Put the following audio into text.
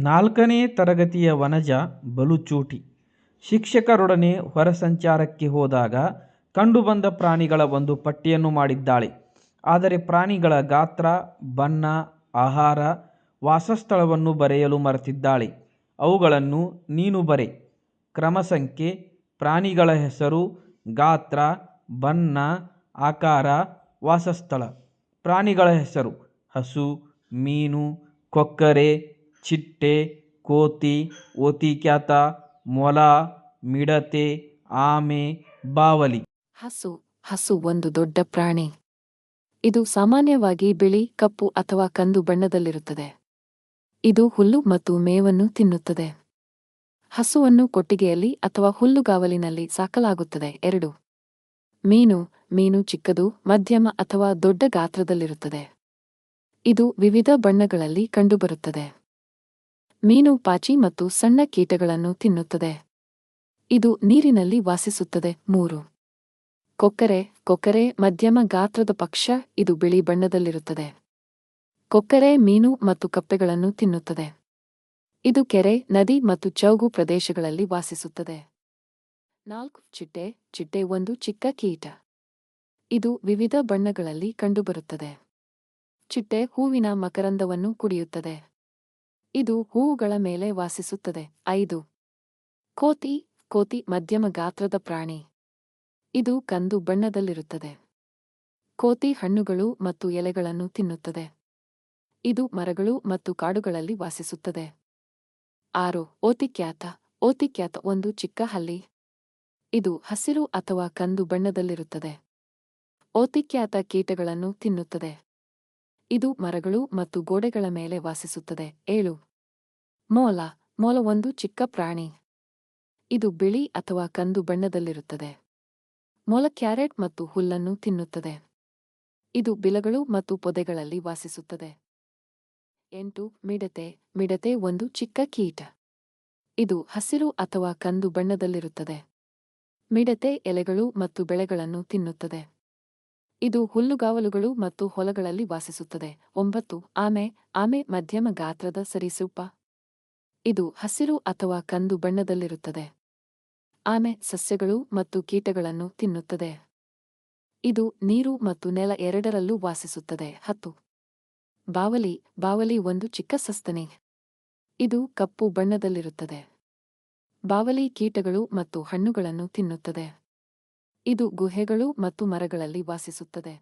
ನಾಲ್ಕನೇ ತರಗತಿಯ ವನಜ ಬಲುಚೂಟಿ ಶಿಕ್ಷಕರೊಡನೆ ಹೊರಸಂಚಾರಕ್ಕೆ ಹೋದಾಗ ಕಂಡುಬಂದ ಪ್ರಾಣಿಗಳ ಒಂದು ಪಟ್ಟಿಯನ್ನು ಮಾಡಿದ್ದಾಳೆ. ಆದರೆ ಪ್ರಾಣಿಗಳ ಗಾತ್ರ, ಬಣ್ಣ, ಆಹಾರ, ವಾಸಸ್ಥಳವನ್ನು ಬರೆಯಲು ಮರೆತಿದ್ದಾಳೆ. ಅವುಗಳನ್ನು ನೀನು ಬರೆ. ಕ್ರಮ ಸಂಖ್ಯೆ ಪ್ರಾಣಿಗಳ ಹೆಸರು, ಗಾತ್ರ, ಬಣ್ಣ, ಆಕಾರ, ವಾಸಸ್ಥಳ. ಪ್ರಾಣಿಗಳ ಹೆಸರು ಹಸು, ಮೀನು, ಕೊಕ್ಕರೆ, ಚಿಟ್ಟೆ, ಕೋತಿ, ಓತಿಕ್ಯಾತ, ಮೊಲ, ಮಿಡತೆ, ಆಮೆ, ಬಾವಲಿ. ಹಸು ಹಸು ಒಂದು ದೊಡ್ಡ ಪ್ರಾಣಿ. ಇದು ಸಾಮಾನ್ಯವಾಗಿ ಬಿಳಿ, ಕಪ್ಪು ಅಥವಾ ಕಂದು ಬಣ್ಣದಲ್ಲಿರುತ್ತದೆ. ಇದು ಹುಲ್ಲು ಮತ್ತು ಮೇವನ್ನು ತಿನ್ನುತ್ತದೆ. ಹಸುವನ್ನು ಕೊಟ್ಟಿಗೆಯಲ್ಲಿ ಅಥವಾ ಹುಲ್ಲುಗಾವಲಿನಲ್ಲಿ ಸಾಕಲಾಗುತ್ತದೆ. ಎರಡು ಮೀನು ಮೀನು ಚಿಕ್ಕದು, ಮಧ್ಯಮ ಅಥವಾ ದೊಡ್ಡ ಗಾತ್ರದಲ್ಲಿರುತ್ತದೆ. ಇದು ವಿವಿಧ ಬಣ್ಣಗಳಲ್ಲಿ ಕಂಡುಬರುತ್ತದೆ. ಮೀನು ಪಾಚಿ ಮತ್ತು ಸಣ್ಣ ಕೀಟಗಳನ್ನು ತಿನ್ನುತ್ತದೆ. ಇದು ನೀರಿನಲ್ಲಿ ವಾಸಿಸುತ್ತದೆ. ಮೂರು ಕೊಕ್ಕರೆ ಕೊಕ್ಕರೆ ಮಧ್ಯಮ ಗಾತ್ರದ ಪಕ್ಷ ಇದು ಬಿಳಿ ಬಣ್ಣದಲ್ಲಿರುತ್ತದೆ. ಕೊಕ್ಕರೆ ಮೀನು ಮತ್ತು ಕಪ್ಪೆಗಳನ್ನು ತಿನ್ನುತ್ತದೆ. ಇದು ಕೆರೆ, ನದಿ ಮತ್ತು ಚೌಗು ಪ್ರದೇಶಗಳಲ್ಲಿ ವಾಸಿಸುತ್ತದೆ. ನಾಲ್ಕು ಚಿಟ್ಟೆ ಚಿಟ್ಟೆ ಒಂದು ಚಿಕ್ಕ ಕೀಟ. ಇದು ವಿವಿಧ ಬಣ್ಣಗಳಲ್ಲಿ ಕಂಡುಬರುತ್ತದೆ. ಚಿಟ್ಟೆ ಹೂವಿನ ಮಕರಂದವನ್ನು ಕುಡಿಯುತ್ತದೆ. ಇದು ಹೂವುಗಳ ಮೇಲೆ ವಾಸಿಸುತ್ತದೆ. ಐದು ಕೋತಿ ಕೋತಿ ಮಧ್ಯಮ ಗಾತ್ರದ ಪ್ರಾಣಿ. ಇದು ಕಂದು ಬಣ್ಣದಲ್ಲಿರುತ್ತದೆ. ಕೋತಿ ಹಣ್ಣುಗಳು ಮತ್ತು ಎಲೆಗಳನ್ನು ತಿನ್ನುತ್ತದೆ. ಇದು ಮರಗಳು ಮತ್ತು ಕಾಡುಗಳಲ್ಲಿ ವಾಸಿಸುತ್ತದೆ. ಆರು ಓತಿಕ್ಯಾತ ಓತಿಕ್ಯಾತ ಒಂದು ಚಿಕ್ಕ ಹಲ್ಲಿ. ಇದು ಹಸಿರು ಅಥವಾ ಕಂದು ಬಣ್ಣದಲ್ಲಿರುತ್ತದೆ. ಓತಿಕ್ಯಾತ ಕೀಟಗಳನ್ನು ತಿನ್ನುತ್ತದೆ. ಇದು ಮರಗಳು ಮತ್ತು ಗೋಡೆಗಳ ಮೇಲೆ ವಾಸಿಸುತ್ತದೆ. ಏಳು ಮೋಲ ಮೊಲ ಒಂದು ಚಿಕ್ಕ ಪ್ರಾಣಿ. ಇದು ಬಿಳಿ ಅಥವಾ ಕಂದು ಬಣ್ಣದಲ್ಲಿರುತ್ತದೆ. ಮೊಲ ಕ್ಯಾರೆಟ್ ಮತ್ತು ಹುಲ್ಲನ್ನು ತಿನ್ನುತ್ತದೆ. ಇದು ಬಿಲಗಳು ಮತ್ತು ಪೊದೆಗಳಲ್ಲಿ ವಾಸಿಸುತ್ತದೆ. ಎಂಟು ಮಿಡತೆ ಮಿಡತೆ ಒಂದು ಚಿಕ್ಕ ಕೀಟ. ಇದು ಹಸಿರು ಅಥವಾ ಕಂದು ಬಣ್ಣದಲ್ಲಿರುತ್ತದೆ. ಮಿಡತೆ ಎಲೆಗಳು ಮತ್ತು ಬೆಳೆಗಳನ್ನು ತಿನ್ನುತ್ತದೆ. ಇದು ಹುಲ್ಲುಗಾವಲುಗಳು ಮತ್ತು ಹೊಲಗಳಲ್ಲಿ ವಾಸಿಸುತ್ತದೆ. ಒಂಬತ್ತು, ಆಮೆ ಆಮೆ ಮಧ್ಯಮ ಗಾತ್ರದ ಸರೀಸೂಪ ಇದು ಹಸಿರು ಅಥವಾ ಕಂದು ಬಣ್ಣದಲ್ಲಿರುತ್ತದೆ. ಆಮೆ ಸಸ್ಯಗಳು ಮತ್ತು ಕೀಟಗಳನ್ನು ತಿನ್ನುತ್ತದೆ. ಇದು ನೀರು ಮತ್ತು ನೆಲ ಎರಡರಲ್ಲೂ ವಾಸಿಸುತ್ತದೆ. ಹತ್ತು, ಬಾವಲಿ ಬಾವಲಿ ಒಂದು ಚಿಕ್ಕ ಸಸ್ತನಿ. ಇದು ಕಪ್ಪು ಬಣ್ಣದಲ್ಲಿರುತ್ತದೆ. ಬಾವಲಿ ಕೀಟಗಳು ಮತ್ತು ಹಣ್ಣುಗಳನ್ನು ತಿನ್ನುತ್ತದೆ. ಇದು ಗುಹೆಗಳು ಮತ್ತು ಮರಗಳಲ್ಲಿ ವಾಸಿಸುತ್ತದೆ.